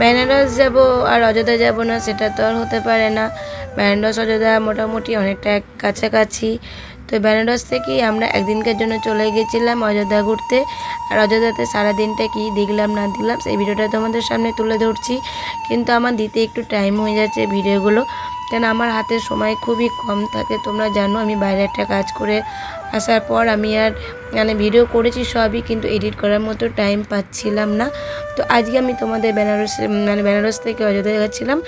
বেনারস যাব আর অযোধ্যা যাব না, সেটা তো আর হতে পারে না। বেনারস অযোধ্যা মোটামুটি অনেকটা কাছাকাছি। তো বেনারস থেকেই আমরা একদিনকার জন্য চলে গেছিলাম অযোধ্যা ঘুরতে। আর অযোধ্যাতে সারা দিনটা কি দেখলাম, না দেখলাম, সেই ভিডিওটা তোমাদের সামনে তুলে ধরছি। কিন্তু আমার দিতে একটু টাইম হয়ে যাচ্ছে ভিডিওগুলো। কেন আমার হাতে সময় খুবই কম থাকে, তোমরা জানো আমি বাইরে একটা কাজ করে আসার পর আমি আর মানে ভিডিও করেছি সবই, কিন্তু এডিট করার মতো টাইম পাচ্ছিলাম না। তো আজকে আমি তোমাদের বেনারস মানে বেনারস থেকে অযোধ্যা যাচ্ছিলাম।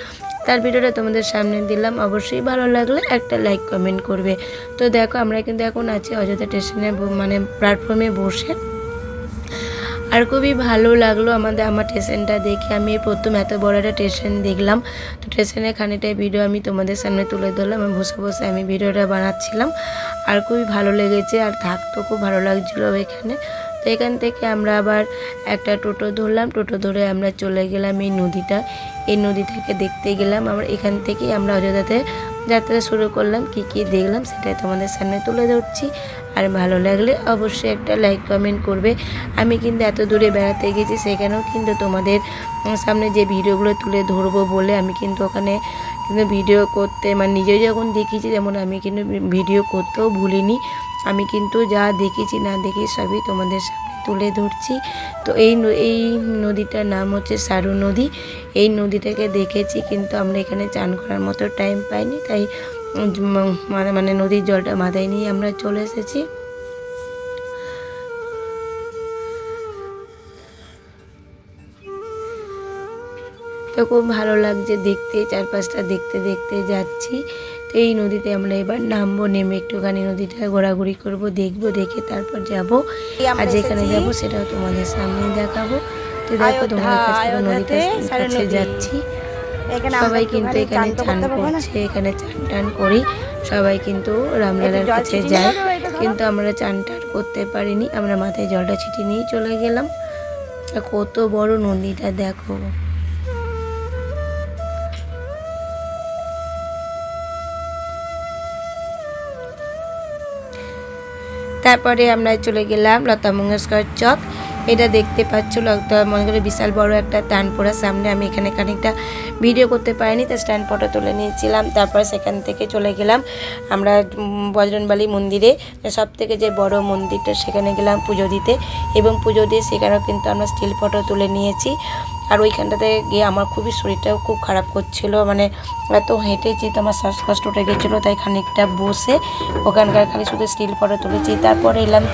তার ভিডিওটা তোমাদের সামনে দিলাম। অবশ্যই ভালো লাগলে একটা লাইক কমেন্ট করবে। তো দেখো, আমরা কিন্তু এখন আছি অযোধ্যা স্টেশনে মানে প্ল্যাটফর্মে বসে। আর খুবই ভালো লাগল আমাদের, আমার স্টেশনটা দেখে। আমি প্রথম এত বড় একটা স্টেশন দেখলাম। তো স্টেশনের খানিকটা ভিডিও আমি তোমাদের সামনে তুলে ধরলাম। আমি বসে বসে আমি ভিডিওটা বানাচ্ছিলাম। আর খুবই ভালো লেগেছে আর থাকতো খুব ভালো লাগছিল এখানে। তো এখান থেকে আমরা আবার একটা টোটো ধরলাম। টোটো ধরে আমরা চলে গেলাম এই নদীটা। এই নদীটাকে দেখতে গেলাম। আমরা এখান থেকেই আমরা অযোধ্যাতে যাত্রা শুরু করলাম, কি কি দেখলাম সেটাই তোমাদের সামনে তুলে ধরছি। আর ভালো লাগলে অবশ্যই একটা লাইক কমেন্ট করবে। আমি কিন্তু এত দূরে বেড়াতে গেছি, সেখানেও কিন্তু তোমাদের সামনে যে ভিডিওগুলো তুলে ধরবো বলে আমি কিন্তু ওখানে কিন্তু ভিডিও করতে মানে নিজে যখন দেখেছি যেমন আমি কিন্তু ভিডিও করতেও ভুলিনি। আমি কিন্তু যা দেখেছি না দেখি সবই তোমাদের সামনে তুলে ধরছি। তো এই এই নদীটার নাম হচ্ছে সারু নদী। এই নদীটাকে দেখেছি কিন্তু আমরা এখানে চান করার মতো টাইম পাইনি। তাই মানে মানে নদীর জলটা মাথায় নিয়ে আমরা চলে এসেছি। তো খুব ভালো লাগছে দেখতে, চারপাশটা দেখতে দেখতে যাচ্ছি। তো এই নদীতে আমরা এবার নামবো নেমে একটুখানি নদীটা ঘোরাঘুরি করব দেখব দেখে তারপর যাব। আর যেখানে যাব সেটাও তোমাদের সামনে দেখাবো। তো দেখো তোমরা কাছে নদীটা কাছে যাচ্ছি। সবাই কিন্তু এখানে চান করছে এখানে চান টান করি। সবাই কিন্তু রামলালার কাছে যায়। কিন্তু আমরা চান টান করতে পারিনি আমরা মাথায় জলটা ছিটিয়ে নিয়ে চলে গেলাম। কত বড় নদীটা দেখো। তারপরে আমরা চলে গেলাম লতা মঙ্গেশকর চক। এটা দেখতে পাচ্ছ লতা মঙ্গেশকরের বিশাল বড় একটা তানপোড়া সামনে। আমি এখানে খানিকটা ভিডিও করতে পারিনি তার স্ট্যান্ড ফটো তুলে নিয়েছিলাম। তারপর সেখান থেকে চলে গেলাম আমরা উম, বজরংবলী মন্দিরে। সব থেকে যে বড় মন্দিরটা সেখানে গেলাম পুজো দিতে। এবং পুজো দিয়ে সেখানেও কিন্তু আমরা স্টিল ফটো তুলে নিয়েছি। আর ওইখানটাতে গিয়ে আমার খুবই শরীরটাও খুব খারাপ করছিল। মানে এত হেঁটেছি তো আমার শ্বাসকষ্ট উঠে গেছিল, তাই খানিকটা বসে ওখানকার খালি শুধু স্টিল ফটো তুলেছি। তারপরে এলাম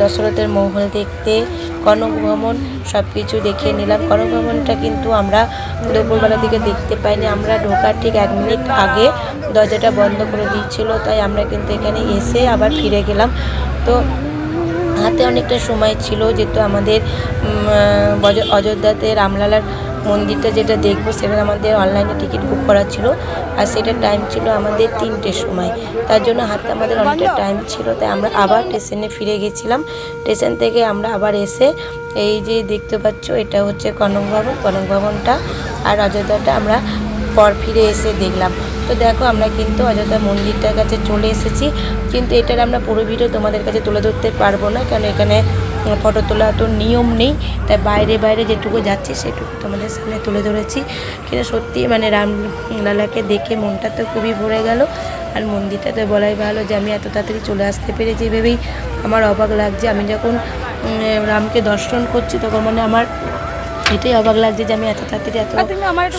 দশরথের মহল দেখতে কনক ভ্রমণ সব কিছু দেখে নিলাম। কনক ভ্রমণটা কিন্তু আমরা দুপুরবেলা দিকে দেখতে পাইনি। আমরা ঢোকার ঠিক এক মিনিট আগে দরজাটা বন্ধ করে দিচ্ছিল, তাই আমরা কিন্তু এখানে এসে আবার ফিরে গেলাম। তো হাতে অনেকটা সময় ছিল যেহেতু আমাদের অযোধ্যাতে রামলালার মন্দিরটা যেটা দেখব সেটা আমাদের অনলাইনে টিকিট বুক করা ছিল আর সেটা টাইম ছিল আমাদের তিনটের সময়। তার জন্য হাতে আমাদের অনেকটা টাইম ছিল তাই আমরা আবার স্টেশনে ফিরে গেছিলাম। স্টেশন থেকে আমরা আবার এসে এই যে দেখতে পাচ্ছ এটা হচ্ছে কনক ভবন কনক ভবনটা আর অযোধ্যাটা আমরা পর ফিরে এসে দেখলাম। তো দেখো আমরা কিন্তু অযোধ্যা মন্দিরটার কাছে চলে এসেছি। কিন্তু এটার আমরা পুরো ভিডিও তোমাদের কাছে তুলে ধরতে পারব না কারণ এখানে ফটো তোলা তো নিয়ম নেই। তাই বাইরে বাইরে যেটুকু যাচ্ছি সেটুকু তোমাদের সামনে তুলে ধরেছি। কিন্তু সত্যি মানে রামলালাকে দেখে মনটা তো খুবই ভরে গেল। আর মন্দিরটা তো বলাই ভালো যে আমি এত তাড়াতাড়ি চলে আসতে পেরেছি ভেবেই আমার অবাক লাগছে। আমি যখন রামকে দর্শন করছি তখন মানে আমার এটাই অবাক লাগছে যে আমি এত তাড়াতাড়ি এত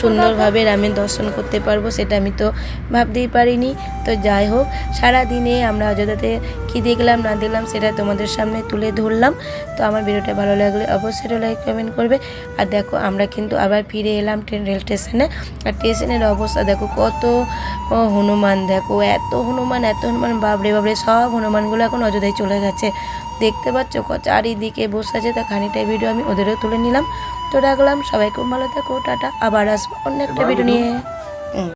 সুন্দরভাবে রামের দর্শন করতে পারব সেটা আমি তো ভাবতেই পারিনি। তো যাই হোক সারা দিনে আমরা অযোধ্যাতে কী দেখলাম না দেখলাম সেটা তোমাদের সামনে তুলে ধরলাম। তো আমার ভিডিওটা ভালো লাগলে অবশ্যই লাইক কমেন্ট করবে। আর দেখো আমরা কিন্তু আবার ফিরে এলাম ট্রেন রেল স্টেশনে আর স্টেশনের অবস্থা দেখো কত ও, হনুমান দেখো এত হনুমান এত হনুমান বাবরে বাবরে সব হনুমানগুলো এখন অযোধ্যায় চলে গেছে। দেখতে পাচ্ছ ক- চারিদিকে বসে আছে। তা খানিকটা ভিডিও আমি ওদেরও তুলে নিলাম। তো রাখলাম সবাই খুব ভালো থাকো টাটা আবার আসব অন্য একটা ভিডিও নিয়ে।